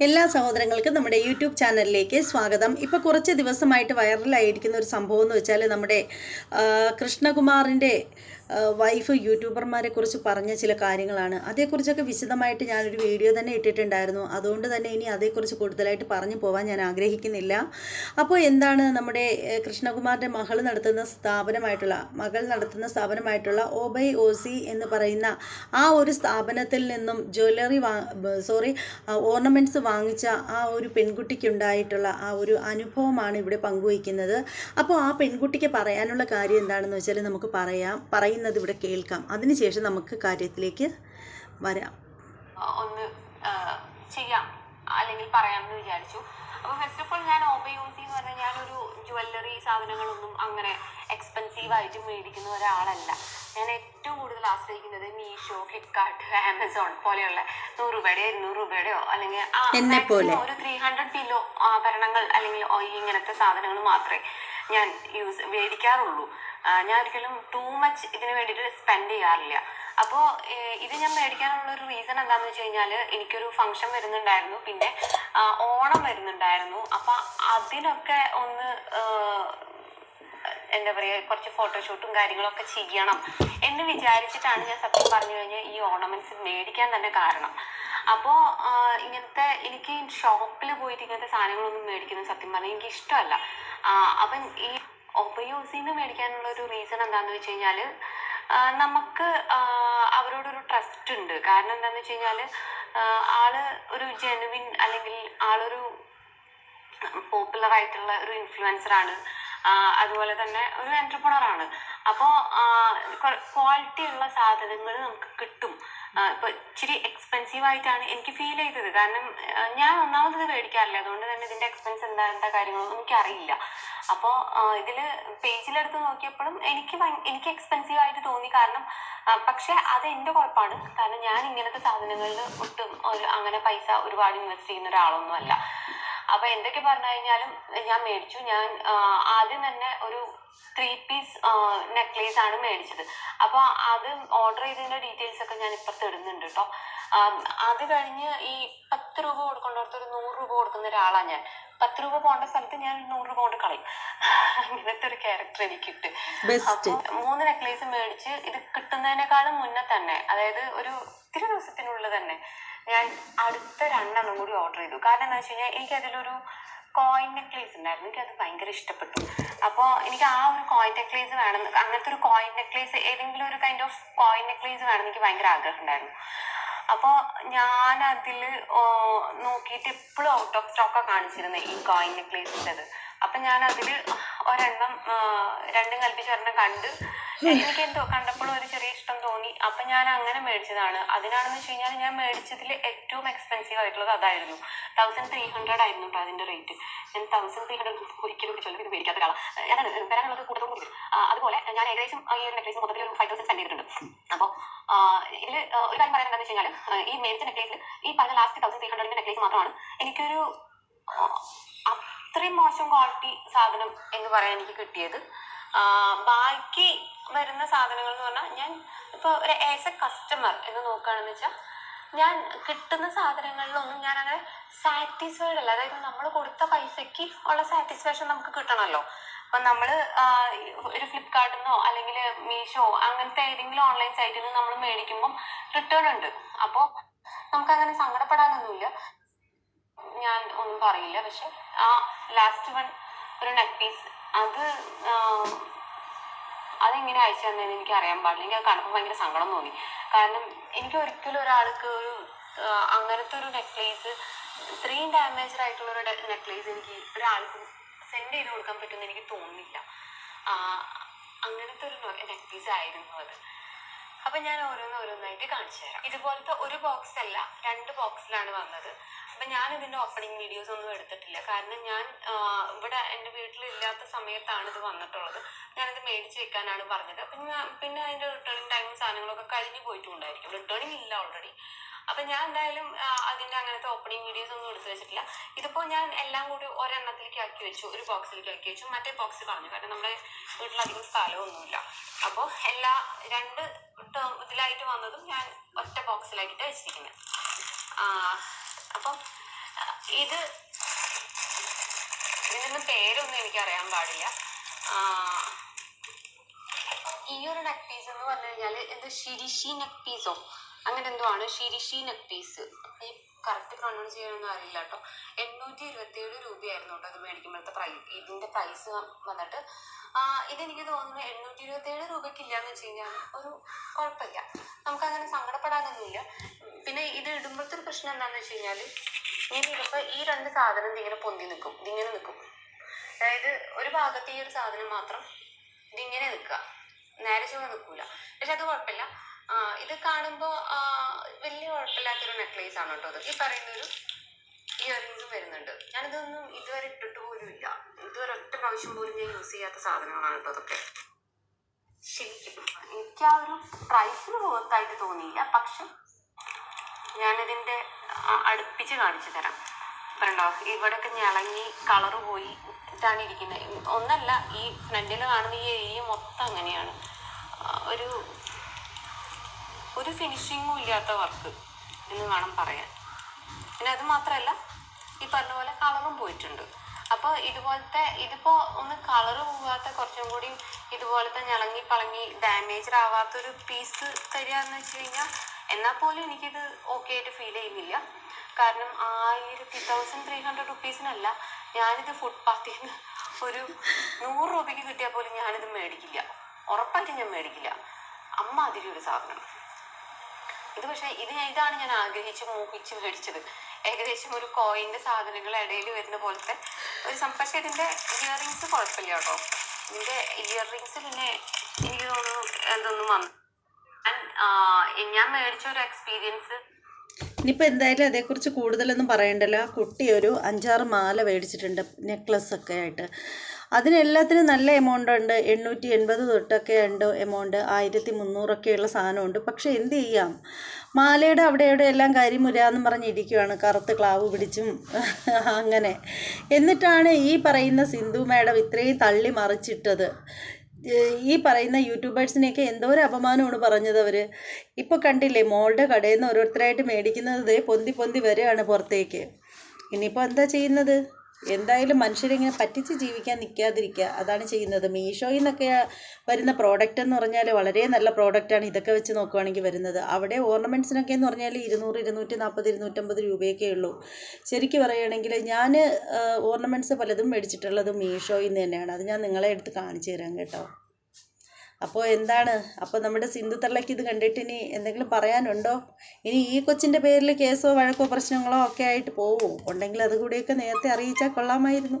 എല്ലാ സഹോദരങ്ങൾക്കും നമ്മുടെ യൂട്യൂബ് ചാനലിലേക്ക് സ്വാഗതം. ഇപ്പോൾ കുറച്ച് ദിവസമായിട്ട് വൈറലായിരിക്കുന്ന ഒരു സംഭവം എന്ന് വെച്ചാൽ നമ്മുടെ കൃഷ്ണകുമാറിന്റെ വൈഫ് യൂട്യൂബർമാരെ കുറിച്ച് പറഞ്ഞ ചില കാര്യങ്ങളാണ്. അതേക്കുറിച്ചൊക്കെ വിശദമായിട്ട് ഞാനൊരു വീഡിയോ തന്നെ ഇട്ടിട്ടുണ്ടായിരുന്നു. അതുകൊണ്ട് തന്നെ ഇനി അതേക്കുറിച്ച് കൂടുതലായിട്ട് പറഞ്ഞു പോകാൻ ഞാൻ ആഗ്രഹിക്കുന്നില്ല. അപ്പോൾ എന്താണ് നമ്മുടെ കൃഷ്ണകുമാറിന്റെ മകൾ നടത്തുന്ന സ്ഥാപനമായിട്ടുള്ള മകൾ നടത്തുന്ന സ്ഥാപനമായിട്ടുള്ള ഓബൈ ഓസി എന്ന് പറയുന്ന ആ ഒരു സ്ഥാപനത്തിൽ നിന്നും ജ്വല്ലറി സോറി ഓർണമെന്റ്സ് വാങ്ങിച്ച ആ ഒരു പെൺകുട്ടിക്കുണ്ടായിട്ടുള്ള ആ ഒരു അനുഭവമാണ് ഇവിടെ പങ്കുവയ്ക്കുന്നത്. അപ്പോൾ ആ പെൺകുട്ടിക്ക് പറയാനുള്ള കാര്യം എന്താണെന്ന് വെച്ചാൽ നമുക്ക് പറയാം. പറയുന്നത് ഇവിടെ കേൾക്കാം അതിനുശേഷം നമുക്ക് കാര്യത്തിലേക്ക് വരാം. ഒന്ന് ചെയ്യാം. അല്ലെങ്കിൽ പറയാമെന്ന് വിചാരിച്ചു. അപ്പോൾ ഫസ്റ്റ് ഓഫ് ഓൾ ഞാൻ ഓബയൂസി എന്ന് പറഞ്ഞാൽ ഞാനൊരു ജുവല്ലറി സാധനങ്ങളൊന്നും അങ്ങനെ എക്സ്പെൻസീവ് ആയിട്ട് മേടിക്കുന്ന ഒരാളല്ല. ഞാൻ ഏറ്റവും കൂടുതൽ ആശ്രയിക്കുന്നത് മീഷോ ഫ്ലിപ്കാർട്ട് ആമസോൺ പോലെയുള്ള നൂറ് രൂപയുടെയോ ഇരുന്നൂറ് രൂപയുടെയോ അല്ലെങ്കിൽ ഒരു ത്രീ ഹൺഡ്രഡ് കിലോ ആഭരണങ്ങൾ അല്ലെങ്കിൽ ഇങ്ങനത്തെ സാധനങ്ങൾ മാത്രമേ ഞാൻ യൂസ് മേടിക്കാറുള്ളൂ. ഞാൻ ഒരിക്കലും ടൂ മച്ച് ഇതിന് വേണ്ടിയിട്ട് സ്പെൻഡ് ചെയ്യാറില്ല. അപ്പോൾ ഇത് ഞാൻ മേടിക്കാനുള്ള ഒരു റീസൺ എന്താണെന്ന് വെച്ച് കഴിഞ്ഞാൽ എനിക്കൊരു ഫംഗ്ഷൻ വരുന്നുണ്ടായിരുന്നു. പിന്നെ ഓണം വരുന്നുണ്ടായിരുന്നു. അപ്പം അതിനൊക്കെ ഒന്ന് എന്താ പറയുക കുറച്ച് ഫോട്ടോഷൂട്ടും കാര്യങ്ങളൊക്കെ ചെയ്യണം എന്ന് വിചാരിച്ചിട്ടാണ് ഞാൻ സത്യം പറഞ്ഞു കഴിഞ്ഞാൽ ഈ ഓർണമെന്റ്സ് മേടിക്കാൻ തന്നെ കാരണം. അപ്പോൾ ഇങ്ങനത്തെ എനിക്ക് ഷോപ്പിൽ പോയിട്ട് ഇങ്ങനത്തെ സാധനങ്ങളൊന്നും മേടിക്കുന്നത് സത്യം പറഞ്ഞാൽ എനിക്ക് ഇഷ്ടമല്ല. അപ്പം ഈ ഒപ്പയൂസിന്ന് മേടിക്കാനുള്ള ഒരു റീസൺ എന്താണെന്ന് വെച്ച് കഴിഞ്ഞാൽ നമുക്ക് അവരോടൊരു ട്രസ്റ്റ് ഉണ്ട്. കാരണം എന്താണെന്ന് വെച്ച് കഴിഞ്ഞാൽ ആൾ ഒരു ജെനുവിൻ അല്ലെങ്കിൽ ആളൊരു പോപ്പുലർ ആയിട്ടുള്ള ഒരു ഇൻഫ്ലുവൻസർ ആണ്. അതുപോലെ തന്നെ ഒരു എന്റർപ്രണർ ആണ്. അപ്പോ ക്വാളിറ്റി ഉള്ള സാധനങ്ങൾ നമുക്ക് കിട്ടും. ഇപ്പൊ ഇച്ചിരി എക്സ്പെൻസീവ് ആയിട്ടാണ് എനിക്ക് ഫീൽ ചെയ്തത്. കാരണം ഞാൻ ഒന്നാമത് ഇത് മേടിക്കാറില്ല. അതുകൊണ്ട് തന്നെ ഇതിന്റെ എക്സ്പെൻസ് എന്താ എന്താ കാര്യങ്ങളൊന്നും എനിക്ക് അറിയില്ല അപ്പോൾ ഇതിൽ പേജിലെടുത്ത് നോക്കിയപ്പോഴും എനിക്ക് എനിക്ക് എക്സ്പെൻസീവ് ആയിട്ട് തോന്നി. കാരണം പക്ഷെ അത് എന്റെ കുഴപ്പമാണ്. കാരണം ഞാൻ ഇങ്ങനത്തെ സാധനങ്ങളിൽ ഒട്ടും ഒരു അങ്ങനെ പൈസ ഒരുപാട് ഇൻവെസ്റ്റ് ചെയ്യുന്ന ഒരാളൊന്നും അല്ല അപ്പൊ എന്തൊക്കെ പറഞ്ഞു കഴിഞ്ഞാലും ഞാൻ മേടിച്ചു. ഞാൻ ആദ്യം തന്നെ ഒരു ത്രീ പീസ് നെക്ലേസ് ആണ് മേടിച്ചത്. അപ്പൊ അത് ഓർഡർ ചെയ്തതിന്റെ ഡീറ്റെയിൽസ് ഒക്കെ ഞാൻ ഇപ്പുറത്ത് ഇടുന്നുണ്ട് കേട്ടോ അത് കഴിഞ്ഞ് ഈ പത്ത് രൂപ കൊടുക്കേണ്ടടുത്ത് ഒരു നൂറ് രൂപ കൊടുക്കുന്ന ഒരാളാണ് ഞാൻ. പത്ത് രൂപ പോകേണ്ട സ്ഥലത്ത് ഞാൻ നൂറ് രൂപ കൊണ്ട് കളയും. അങ്ങനത്തെ ഒരു ക്യാരക്ടർ എനിക്കിട്ട്. ഇട്ട് മൂന്ന് നെക്ലേസ് മേടിച്ച് ഇത് കിട്ടുന്നതിനേക്കാളും മുന്നേ തന്നെ അതായത് ഒരു ഇത്തിരി ദിവസത്തിനുള്ളിൽ തന്നെ ഞാൻ അടുത്ത രണ്ടെണ്ണം കൂടി ഓർഡർ ചെയ്തു. കാരണം എന്താ വെച്ച് കഴിഞ്ഞാൽ എനിക്ക് അതിലൊരു കോയിൻ നെക്ലേസ് ഉണ്ടായിരുന്നു. അത് ഭയങ്കര ഇഷ്ടപ്പെട്ടു. അപ്പോൾ എനിക്ക് ആ ഒരു കോയിൻ നെക്ലേസ് വേണം. അങ്ങനത്തെ ഒരു കോയിൻ നെക്ലേസ് ഏതെങ്കിലും ഒരു കൈൻഡ് ഓഫ് കോയിൻ നെക്ലേസ് വേണം എനിക്ക് ഭയങ്കര ആഗ്രഹം ഉണ്ടായിരുന്നു. അപ്പോൾ ഞാൻ അതിൽ നോക്കിയിട്ട് എപ്പോഴും ഔട്ട് ഓഫ് സ്റ്റോക്കാണ് കാണിച്ചിരുന്നത് ഈ കോയിൻ നെക്ലേസിന്റെത് അപ്പം ഞാൻ അതിൽ ഒരെണ്ണം രണ്ടും കൽപ്പിച്ച് ഒരെണ്ണം കണ്ട് എനിക്ക് എന്തോ കണ്ടപ്പോഴും ഒരു ചെറിയ ഇഷ്ടം തോന്നി. അപ്പൊ ഞാൻ അങ്ങനെ മേടിച്ചതാണ്. അതിനാണെന്ന് വെച്ച് കഴിഞ്ഞാൽ ഞാൻ മേടിച്ചതിൽ ഏറ്റവും എക്സ്പെൻസീവ് ആയിട്ടുള്ളത് അതായിരുന്നു. തൗസൻഡ് ത്രീ ഹൺഡ്രഡ് ആയിരുന്നു അതിന്റെ റേറ്റ് ഞാൻ തൗസൻഡ് ത്രീ ഹൺഡ്രഡ് ഒരിക്കലും ഇത് മേടിക്കാത്ത ഒരാളാണ് ഞാൻ വരാനുള്ളത് കൂടുതൽ കൂടി വരും ആ, അതുപോലെ ഞാൻ ഏകദേശം ഈ ഒരു നെക്ലേസ് മൊത്തത്തിൽ ഒരു ഫൈവ് തൗസൻഡ് സ്പെൻഡ് ചെയ്തിട്ടുണ്ട്. അപ്പോൾ ഇതിൽ ഒരു കാര്യം പറയാൻ എന്താണെന്ന് വെച്ച് കഴിഞ്ഞാൽ ഈ മേടിച്ച നെക്ലേസിൽ ഈ പറഞ്ഞ ലാസ്റ്റ് തൗസൻഡ് ത്രീ ഹൺഡ്രഡിന്റെ നെക്ലേസ് മാത്രമാണ് എനിക്കൊരു അത്രയും മോശം ക്വാളിറ്റി സാധനം എന്ന് പറയാൻ എനിക്ക് കിട്ടിയത്. ബാക്കി വരുന്ന സാധനങ്ങൾ എന്ന് പറഞ്ഞാൽ ഞാൻ ഇപ്പോൾ ഒരു ആസ് എ കസ്റ്റമർ എന്ന് നോക്കുകയാണെന്ന് വെച്ചാൽ ഞാൻ കിട്ടുന്ന സാധനങ്ങളിലൊന്നും ഞാൻ അങ്ങനെ സാറ്റിസ്ഫൈഡ് അല്ല. അതായത് നമ്മൾ കൊടുത്ത പൈസയ്ക്ക് ഉള്ള സാറ്റിസ്ഫാക്ഷൻ നമുക്ക് കിട്ടണമല്ലോ അപ്പം നമ്മൾ ഒരു ഫ്ലിപ്കാർട്ടിൽ നിന്നോ അല്ലെങ്കിൽ മീഷോ അങ്ങനത്തെ ഏതെങ്കിലും ഓൺലൈൻ സൈറ്റിൽ നിന്ന് നമ്മൾ മേടിക്കുമ്പോൾ റിട്ടേൺ ഉണ്ട്. അപ്പോൾ നമുക്കങ്ങനെ സങ്കടപ്പെടാനൊന്നുമില്ല. ഞാൻ ഒന്നും പറയില്ല. പക്ഷെ ആ ലാസ്റ്റ് വൺ ഒരു നെക്ക് പീസ് അത് അതെങ്ങനെ അയച്ചു തന്നെയെന്ന് എനിക്ക് അറിയാൻ പാടില്ല. എനിക്ക് അത് കണ്ടപ്പോൾ ഭയങ്കര സങ്കടം തോന്നി. കാരണം എനിക്ക് ഒരിക്കലും ഒരാൾക്ക് ഒരു അങ്ങനത്തെ ഒരു നെക്ലേസ് ഇത്രയും ഡാമേജ്ഡ് ആയിട്ടുള്ള ഒരു നെക്ലേസ് എനിക്ക് ഒരാൾക്ക് സെൻഡ് ചെയ്ത് കൊടുക്കാൻ പറ്റുമെന്ന് എനിക്ക് തോന്നുന്നില്ല. ആ, അങ്ങനത്തെ ഒരു നെക്ലേസ് ആയിരുന്നു അത്. അപ്പൊ ഞാൻ ഓരോന്ന് ഓരോന്നായിട്ട് കാണിച്ചു തരാം. ഇതുപോലത്തെ ഒരു ബോക്സ് അല്ല രണ്ട് ബോക്സിലാണ് വന്നത്. അപ്പൊ ഞാൻ ഇതിന്റെ ഓപ്പണിംഗ് വീഡിയോസ് ഒന്നും എടുത്തിട്ടില്ല. കാരണം ഞാൻ ഇവിടെ എന്റെ വീട്ടിലില്ലാത്ത സമയത്താണ് ഇത് വന്നിട്ടുള്ളത്. ഞാനിത് മേടിച്ച് വെക്കാനാണ് പറഞ്ഞത്. അപ്പൊ ഞാൻ പിന്നെ അതിന്റെ റിട്ടേണിംഗ് ടൈമും സാധനങ്ങളൊക്കെ കഴിഞ്ഞു പോയിട്ടുണ്ടായിരിക്കും. റിട്ടേണിംഗ് ഇല്ല ഓൾറെഡി അപ്പൊ ഞാൻ എന്തായാലും അതിന്റെ അങ്ങനത്തെ ഓപ്പണിംഗ് വീഡിയോസ് ഒന്നും എടുത്തു വെച്ചിട്ടില്ല. ഇതിപ്പോ ഞാൻ എല്ലാം കൂടി ഒരെണ്ണത്തിലേക്ക് ആക്കി വെച്ചു. ഒരു ബോക്സിലേക്ക് ആക്കി വെച്ചു. മറ്റേ ബോക്സ് പറഞ്ഞു. കാരണം നമ്മുടെ വീട്ടിലധികം സ്ഥലമൊന്നുമില്ല. അപ്പോൾ എല്ലാ രണ്ട് ഇതിലായിട്ട് വന്നതും ഞാൻ ഒറ്റ ബോക്സിലാക്കിയിട്ട് വെച്ചിരിക്കുന്നത് അപ്പം ഇത് ഇതിനൊന്നും പേരൊന്നും എനിക്ക് അറിയാൻ പാടില്ല ഈ ഒരു നെക്ക് പീസ് എന്ന് പറഞ്ഞു കഴിഞ്ഞാൽ എന്ത് ഷിരിഷി നെക്ക് പീസോ അങ്ങനെ എന്തോ ആണ് ഷിരിഷി നെക്ക് പീസ് ഈ കറക്റ്റ് പ്രൊണൗൺസ് ചെയ്യാനൊന്നും അറിയില്ല കേട്ടോ. എണ്ണൂറ്റി ഇരുപത്തിയേഴ് രൂപയായിരുന്നു കേട്ടോ അത് മേടിക്കുമ്പോഴത്തെ പ്രൈസ് ഇതിന്റെ പ്രൈസ് വന്നിട്ട്. ഇതെനിക്ക് തോന്നുന്നു എണ്ണൂറ്റി ഇരുപത്തിയേഴ് രൂപയ്ക്ക് ഇല്ലാന്ന് വെച്ച് കഴിഞ്ഞാൽ ഒരു കുഴപ്പമില്ല. നമുക്കങ്ങനെ സങ്കടപ്പെടാനൊന്നുമില്ല. പിന്നെ ഇത് ഇടുമ്പോഴത്തെ ഒരു പ്രശ്നം എന്താണെന്ന് വെച്ച് കഴിഞ്ഞാൽ ഇങ്ങനെ ഇടുമ്പോൾ ഈ രണ്ട് സാധനം ഇതിങ്ങനെ പൊന്തി നിൽക്കും ഇതിങ്ങനെ നിൽക്കും അതായത് ഒരു ഭാഗത്ത് ഈ ഒരു സാധനം മാത്രം ഇതിങ്ങനെ നിൽക്കുക നേരെ ചുവ നിൽക്കൂല പക്ഷെ അത് കുഴപ്പമില്ല. ഇത് കാണുമ്പോൾ വലിയ കുഴപ്പമില്ലാത്തൊരു നെക്ലേസ് ആണ് കേട്ടോ അത്. ഈ പറയുന്ന ഒരു ഇയറിങ്സും വരുന്നുണ്ട്. ഞാനിതൊന്നും ഇതുവരെ ഇട്ടിട്ട് പോലും ഇല്ല. ഇതുവരെ ഒറ്റ പ്രാവശ്യം പോലും ഞാൻ യൂസ് ചെയ്യാത്ത സാധനങ്ങളാണ് കേട്ടോ അതൊക്കെ. ശരിക്കും. എനിക്ക് ആ ഒരു പ്രൈസിന് പുറത്തായിട്ട് തോന്നിയില്ല. പക്ഷെ ഞാനിതിന്റെ അടുപ്പിച്ച് കാണിച്ചു തരാം. കണ്ടോ? ഇവിടെയൊക്കെ ഞളങ്ങി കളറ് പോയി ഇതാണ് ഇരിക്കുന്നത് ഒന്നല്ല ഈ ഫ്രണ്ടിൽ കാണുന്ന ഈ ഏരിയ മൊത്തം അങ്ങനെയാണ്. ഒരു ഒരു ഫിനിഷിങ്ങും ഇല്ലാത്ത വർക്ക് എന്ന് വേണം പറയാൻ. പിന്നെ അത് മാത്രമല്ല ഈ പറഞ്ഞ പോലെ കളറും പോയിട്ടുണ്ട്. അപ്പോൾ ഇതുപോലത്തെ ഇതിപ്പോൾ ഒന്ന് കളറ് പോകാത്ത കുറച്ചും കൂടി ഇതുപോലത്തെ ഞളങ്ങി പളങ്ങി ഡാമേജ് ആവാത്തൊരു പീസ് തരിക എന്ന് വെച്ച് കഴിഞ്ഞാൽ എന്നാൽ പോലും എനിക്കിത് ഓക്കെ ആയിട്ട് ഫീൽ ചെയ്യുന്നില്ല. കാരണം ആയിരത്തി തൗസൻഡ് ത്രീ ഹൺഡ്രഡ് റുപ്പീസിനല്ല ഞാനിത് ഫുട്പാത്തിൽ നിന്ന് ഒരു നൂറ് രൂപയ്ക്ക് കിട്ടിയാൽ പോലും ഞാനിത് മേടിക്കില്ല. ഉറപ്പായിട്ടും ഞാൻ മേടിക്കില്ല. അമ്മ അതിരി ഒരു സാധനം. ഇത് പക്ഷേ ഇത് ഇതാണ് ഞാൻ ആഗ്രഹിച്ച് മോഹിച്ച് മേടിച്ചത്. ഏകദേശം ഒരു കോയിന്റെ സാധനങ്ങൾ ഇടയിൽ വരുന്ന പോലത്തെ ഒരു പക്ഷേ പക്ഷേ ഇതിന്റെ ഇയറിങ്സ് കുഴപ്പമില്ല കേട്ടോ. ഇതിന്റെ ഇയറിങ്സ് പിന്നെ എനിക്ക് തോന്നുന്നു എന്തൊന്നും വന്നു. ഞാൻ, മേടിച്ച ഒരു എക്സ്പീരിയൻസ് എന്തായാലും അതേക്കുറിച്ച് കൂടുതലൊന്നും പറയണ്ടല്ലോ. കുട്ടി ഒരു അഞ്ചാറ് മാല മേടിച്ചിട്ടുണ്ട് നെക്ലസ് ഒക്കെ ആയിട്ട്. അതിനെല്ലാത്തിനും നല്ല എമൗണ്ട് ഉണ്ട്. എണ്ണൂറ്റി എൺപത് തൊട്ടൊക്കെ ഉണ്ട് എമൗണ്ട് ആയിരത്തി മുന്നൂറൊക്കെയുള്ള സാധനമുണ്ട്. പക്ഷേ എന്ത് ചെയ്യാം? മാലയുടെ അവിടെ ഇവിടെ എല്ലാം കരിമുരാന്ന് പറഞ്ഞിരിക്കുവാണ് കറുത്ത് ക്ലാവ് പിടിച്ചും അങ്ങനെ. എന്നിട്ടാണ് ഈ പറയുന്ന സിന്ധു മാഡം ഇത്രയും തള്ളി മറിച്ചിട്ടത്. ഈ പറയുന്ന യൂട്യൂബേഴ്സിനെയൊക്കെ എന്തോ ഒരു അപമാനമാണ് പറഞ്ഞത് അവർ ഇപ്പോൾ കണ്ടില്ലേ മോളുടെ കടയിൽ നിന്ന് ഓരോരുത്തരായിട്ട് മേടിക്കുന്നത് പൊന്തി പൊന്തി വരികയാണ് പുറത്തേക്ക്. ഇനിയിപ്പോൾ എന്താ ചെയ്യുന്നത്? എന്തായാലും മനുഷ്യരിങ്ങനെ പറ്റിച്ച് ജീവിക്കാൻ നിൽക്കാതിരിക്കുക അതാണ് ചെയ്യുന്നത്. മീഷോയിൽ നിന്നൊക്കെ വരുന്ന പ്രോഡക്റ്റ് എന്ന് പറഞ്ഞാൽ വളരെ നല്ല പ്രോഡക്റ്റാണ് ഇതൊക്കെ വെച്ച് നോക്കുവാണെങ്കിൽ വരുന്നത്. അവിടെ ഓർണമെന്റ്സിനൊക്കെ എന്ന് പറഞ്ഞാൽ ഇരുന്നൂറ് ഇരുന്നൂറ്റി നാൽപ്പത് ഇരുന്നൂറ്റമ്പത് രൂപയൊക്കെ ഉള്ളൂ. ശരിക്കും പറയുകയാണെങ്കിൽ ഞാൻ ഓർണമെന്റ്സ് പലതും മേടിച്ചിട്ടുള്ളത് മീഷോയിൽ നിന്ന് തന്നെയാണ്. അത് ഞാൻ നിങ്ങളെ എടുത്ത് കാണിച്ചു തരാം കേട്ടോ. അപ്പോൾ എന്താണ്? അപ്പോൾ നമ്മുടെ സിന്ധു തള്ളയ്ക്ക് ഇത് കണ്ടിട്ട് ഇനി എന്തെങ്കിലും പറയാനുണ്ടോ? ഇനി ഈ കൊച്ചിന്റെ പേരിൽ കേസോ വഴക്കോ പ്രശ്നങ്ങളോ ഒക്കെ ആയിട്ട് പോവോ. ഉണ്ടെങ്കിൽ അതുകൂടിയൊക്കെ നേരത്തെ അറിയിച്ചാൽ കൊള്ളാമായിരുന്നു.